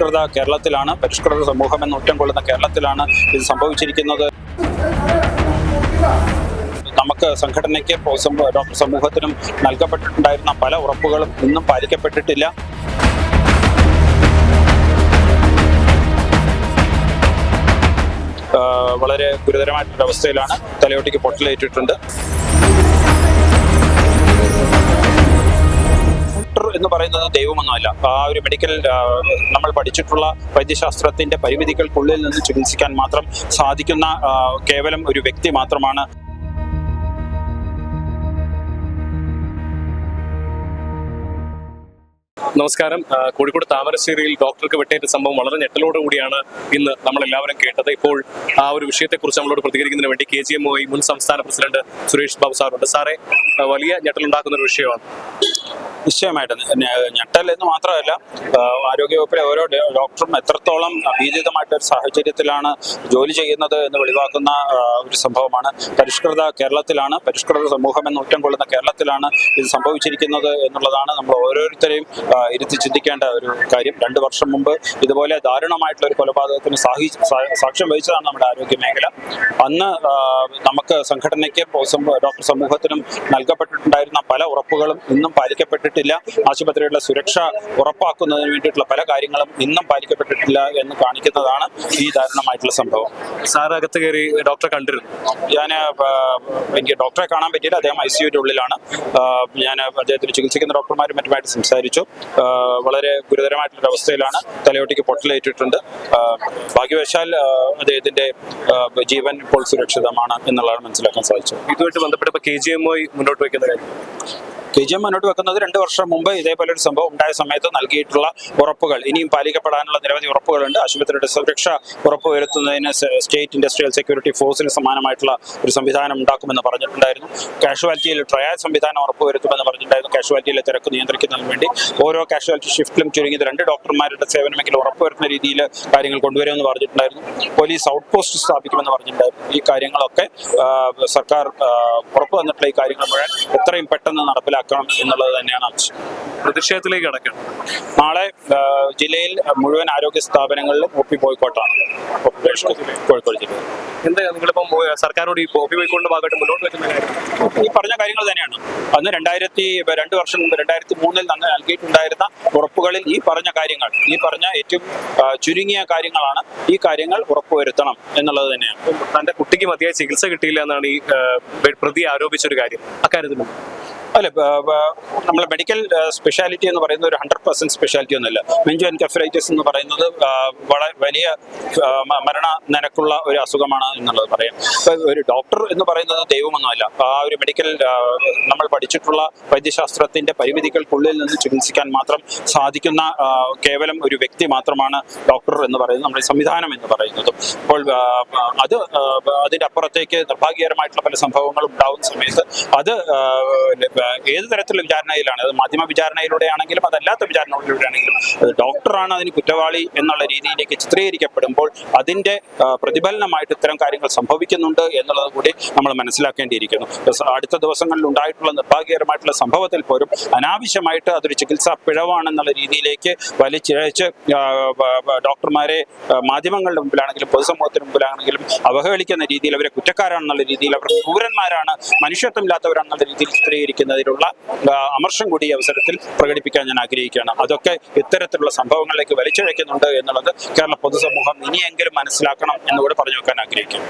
പരിഷ്കൃത കേരളത്തിലാണ് പരിഷ്കൃത സമൂഹം എന്ന് ഉറ്റം കൊള്ളുന്ന കേരളത്തിലാണ് ഇത് സംഭവിച്ചിരിക്കുന്നത്. നമുക്ക് സംഘടനയ്ക്ക് ഡോക്ടർ സമൂഹത്തിനും നൽകപ്പെട്ടിട്ടുണ്ടായിരുന്ന പല ഉറപ്പുകളും ഇന്നും പാലിക്കപ്പെട്ടിട്ടില്ല. വളരെ ഗുരുതരമായിട്ടുള്ള അവസ്ഥയിലാണ് തലയോട്ടിക്ക് പൊട്ടലേറ്റിട്ടുണ്ട്. എന്ന് ദൈവമൊന്നുമല്ല. ആ ഒരു മെഡിക്കൽ നമ്മൾ പഠിച്ചിട്ടുള്ള വൈദ്യശാസ്ത്രത്തിന്റെ പരിമിതികൾക്കുള്ളിൽ നിന്ന് ചികിത്സിക്കാൻ മാത്രം സാധിക്കുന്ന കേവലം ഒരു വ്യക്തി മാത്രമാണ്. നമസ്കാരം. കോഴിക്കോട് താമരശ്ശേരിയിൽ ഡോക്ടർക്ക് വെട്ടേറ്റ സംഭവം വളരെ ഞെട്ടലോടുകൂടിയാണ് ഇന്ന് നമ്മൾ എല്ലാവരും കേട്ടത്. ഇപ്പോൾ ആ ഒരു വിഷയത്തെക്കുറിച്ച് നമ്മളോട് പ്രതികരിക്കുന്നതിന് വേണ്ടി കെ ജി എം മുൻ സംസ്ഥാന പ്രസിഡന്റ് സുരേഷ് ബാബു സാറുണ്ട്. സാറേ വലിയ ഞെട്ടലുണ്ടാക്കുന്ന ഒരു വിഷയമാണ്. നിശ്ചയമായിട്ടും. ഞെട്ടൽ എന്ന് മാത്രമല്ല ആരോഗ്യവകുപ്പിലെ ഓരോ ഡോക്ടറും എത്രത്തോളം ഭീതിതമായിട്ടൊരു സാഹചര്യത്തിലാണ് ജോലി ചെയ്യുന്നത് എന്ന് വെളിവാക്കുന്ന ഒരു സംഭവമാണ്. പരിഷ്കൃത കേരളത്തിലാണ് പരിഷ്കൃത സമൂഹം എന്ന് ഊറ്റം കൊള്ളുന്ന കേരളത്തിലാണ് ഇത് സംഭവിച്ചിരിക്കുന്നത് എന്നുള്ളതാണ് നമ്മൾ ഓരോരുത്തരെയും ഇരുത്തി ചിന്തിക്കേണ്ട ഒരു കാര്യം. രണ്ട് വർഷം മുമ്പ് ഇതുപോലെ ദാരുണമായിട്ടുള്ള ഒരു കൊലപാതകത്തിന് സാഹി സാക്ഷ്യം വഹിച്ചതാണ് നമ്മുടെ ആരോഗ്യ മേഖല അന്ന് നമുക്ക് സംഘടനയ്ക്ക് ഡോക്ടർ സമൂഹത്തിനും നൽകപ്പെട്ടിട്ടുണ്ടായിരുന്ന പല ഉറപ്പുകളും ഇന്നും പാലിക്കപ്പെട്ടിട്ടില്ല. ആശുപത്രിയുടെ സുരക്ഷ ഉറപ്പാക്കുന്നതിന് വേണ്ടിയിട്ടുള്ള പല കാര്യങ്ങളും ഇന്നും പാലിക്കപ്പെട്ടിട്ടില്ല എന്ന് കാണിക്കുന്നതാണ് ഈ ദാരുണമായിട്ടുള്ള സംഭവം. സാർ അകത്ത് കയറി ഡോക്ടറെ കണ്ടിരുന്നു. ഞാൻ എനിക്ക് ഡോക്ടറെ കാണാൻ പറ്റിയില്ല. അദ്ദേഹം ഐ സിയുടെ ഉള്ളിലാണ്. ഞാൻ അദ്ദേഹത്തിന് ചികിത്സിക്കുന്ന ഡോക്ടർമാരും മറ്റുമായിട്ട് സംസാരിച്ചു. വളരെ ഗുരുതരമായിട്ടുള്ള അവസ്ഥയിലാണ് തലയോട്ടിക്ക് പൊട്ടലേറ്റിട്ടുണ്ട്. ഭാഗ്യവശാൽ അദ്ദേഹത്തിന്റെ ജീവൻ ഇപ്പോൾ സുരക്ഷിതമാണ് എന്നുള്ളതാണ് മനസ്സിലാക്കാൻ സാധിച്ചത്. ഇതുമായിട്ട് ബന്ധപ്പെട്ട കെ ജി എം മുന്നോട്ട് വയ്ക്കുന്ന കാര്യം? കെ ജി എം മുന്നോട്ട് വെക്കുന്നത് രണ്ട് വർഷം മുമ്പ് ഇതേപോലെ ഒരു സംഭവം ഉണ്ടായ സമയത്ത് നൽകിയിട്ടുള്ള ഉറപ്പുകൾ. ഇനിയും പാലിക്കപ്പെടാനുള്ള നിരവധി ഉറപ്പുകളുണ്ട്. ആശുപത്രിയുടെ സുരക്ഷ ഉറപ്പുവരുത്തുന്നതിന് വരുത്തുന്നതിന് സ്റ്റേറ്റ് ഇൻഡസ്ട്രിയൽ സെക്യൂരിറ്റി ഫോഴ്സിന് സമാനമായിട്ടുള്ള ഒരു സംവിധാനം ഉണ്ടാക്കുമെന്ന് പറഞ്ഞിട്ടുണ്ടായിരുന്നു. കാഷ്വാലിറ്റിയിൽ ട്രയാൽ സംവിധാനം ഉറപ്പുവരുത്തുമെന്ന് പറഞ്ഞിട്ടുണ്ടായിരുന്നു കാഷ്വാലിറ്റിയിലെ തിരക്ക് നിയന്ത്രിക്കുന്നതിന് വേണ്ടി ഓരോ കാഷ്വാലിറ്റി ഷിഫ്റ്റിലും ചുരുങ്ങിയത് രണ്ട് ഡോക്ടർമാരുടെ സേവനമെങ്കിലും ഉറപ്പുവരുന്ന രീതിയിൽ കാര്യങ്ങൾ കൊണ്ടുവരുമെന്ന് പറഞ്ഞിട്ടുണ്ടായിരുന്നു. പോലീസ് ഔട്ട് പോസ്റ്റ് സ്ഥാപിക്കുമെന്ന് പറഞ്ഞിട്ടുണ്ടായിരുന്നു. ഈ കാര്യങ്ങളൊക്കെ സർക്കാർ ഉറപ്പ് തന്നിട്ടുള്ള ഈ കാര്യങ്ങൾ മുഴുവൻ എത്രയും പെട്ടെന്ന് നടപ്പിലാക്കണം എന്നുള്ളത് തന്നെയാണ് ആവശ്യം. പ്രതിഷേധത്തിലേക്ക് അടക്കണം നാളെ ജില്ലയിൽ മുഴുവൻ ആരോഗ്യ സ്ഥാപനങ്ങളിലും ഒപ്പി പോയിക്കോട്ടാണ് ബോയ്ക്കോട്ടാണ് കോഴിക്കോട് ജില്ലയിൽ. എന്താ നിങ്ങളിപ്പം സർക്കാരോട് ഈ ഒപ്പി വൈക്കോളിന്റെ ഭാഗമായിട്ട് മുന്നോട്ട് വെക്കുന്ന കാര്യം? ഈ പറഞ്ഞ കാര്യങ്ങൾ തന്നെയാണ്. അന്ന് രണ്ടായിരത്തി രണ്ട് വർഷം മുമ്പ് രണ്ടായിരത്തി മൂന്നിൽ നന്ന് നൽകിയിട്ടുണ്ടായിരുന്ന ഉറപ്പുകളിൽ ഈ പറഞ്ഞ കാര്യങ്ങൾ ഈ പറഞ്ഞ ഏറ്റവും ചുരുങ്ങിയ കാര്യങ്ങളാണ് ഈ കാര്യങ്ങൾ ഉറപ്പുവരുത്തണം എന്നുള്ളത് തന്നെയാണ്. തന്റെ കുട്ടിക്ക് മതിയായ ചികിത്സ കിട്ടിയില്ല എന്നാണ് ഈ പ്രതി ആരോപിച്ച ഒരു കാര്യം. അക്കാര്യത്തിൽ അല്ല നമ്മൾ മെഡിക്കൽ സ്പെഷ്യാലിറ്റി എന്ന് പറയുന്നത് ഒരു ഹൺഡ്രഡ് പെർസെന്റ് സ്പെഷ്യാലിറ്റി ഒന്നുമില്ല. മെഞ്ചു എൻകഫലൈറ്റിസ് എന്ന് പറയുന്നത് വളരെ വലിയ മരണ നിരക്കുള്ള ഒരു അസുഖമാണ് എന്നുള്ളത് പറയാം. ഒരു ഡോക്ടർ എന്ന് പറയുന്നത് ദൈവമൊന്നുമല്ല. ആ ഒരു മെഡിക്കൽ നമ്മൾ പഠിച്ചിട്ടുള്ള വൈദ്യശാസ്ത്രത്തിന്റെ പരിമിതികൾക്കുള്ളിൽ നിന്ന് ചികിത്സിക്കാൻ മാത്രം സാധിക്കുന്ന കേവലം ഒരു വ്യക്തി മാത്രമാണ് ഡോക്ടർ എന്ന് പറയുന്നത് നമ്മുടെ സംവിധാനം എന്ന് പറയുന്നത്. അപ്പോൾ അത് അതിന്റെ അപ്പുറത്തേക്ക് നിർഭാഗ്യകരമായിട്ടുള്ള പല സംഭവങ്ങളും ഉണ്ടാവുന്ന സമയത്ത് അത് ഏത് തരത്തിലുള്ള വിചാരണയിലാണ്? അത് മാധ്യമ വിചാരണയിലൂടെ ആണെങ്കിലും അതല്ലാത്ത വിചാരണയിലൂടെ ആണെങ്കിലും അത് ഡോക്ടറാണ് അതിന് കുറ്റവാളി എന്നുള്ള രീതിയിലേക്ക് ചിത്രീകരിക്കപ്പെടുമ്പോൾ അതിന്റെ ആ, പ്രതിഫലനമായിട്ട് ഇത്തരം കാര്യങ്ങൾ സംഭവിക്കുന്നുണ്ട് എന്നുള്ളത് കൂടി നമ്മൾ മനസ്സിലാക്കേണ്ടിയിരിക്കുന്നു. അടുത്ത ദിവസങ്ങളിൽ ഉണ്ടായിട്ടുള്ള നിർഭാഗ്യകരമായിട്ടുള്ള സംഭവത്തിൽ പോലും അനാവശ്യമായിട്ട് അതൊരു ചികിത്സാ പിഴവാണെന്നുള്ള രീതിയിലേക്ക് വലിച്ചിഴച്ച് ഡോക്ടർമാരെ മാധ്യമങ്ങളുടെ മുമ്പിലാണെങ്കിലും പൊതുസമൂഹത്തിന് മുമ്പിലാണെങ്കിലും അവഹേളിക്കുന്ന രീതിയിൽ അവരെ കുറ്റക്കാരാണെന്നുള്ള രീതിയിൽ അവർ ക്രൂരന്മാരാണ് മനുഷ്യത്വമില്ലാത്തവരാണെന്നുള്ള രീതിയിൽ ചിത്രീകരിക്കുന്നതിനുള്ള ആ, അമർഷം കൂടി അവസരത്തിൽ പ്രകടിപ്പിക്കാൻ ഞാൻ ആഗ്രഹിക്കുകയാണ്. അതൊക്കെ ഇത്തരത്തിലുള്ള സംഭവങ്ങളിലേക്ക് വലിച്ചഴക്കുന്നുണ്ട് എന്നുള്ളത് കേരള പൊതുസമൂഹം ഇനിയെങ്കിലും മനസ്സിലാക്കണം എന്നുകൂടെ പറഞ്ഞു വെക്കാൻ ആഗ്രഹിക്കുന്നു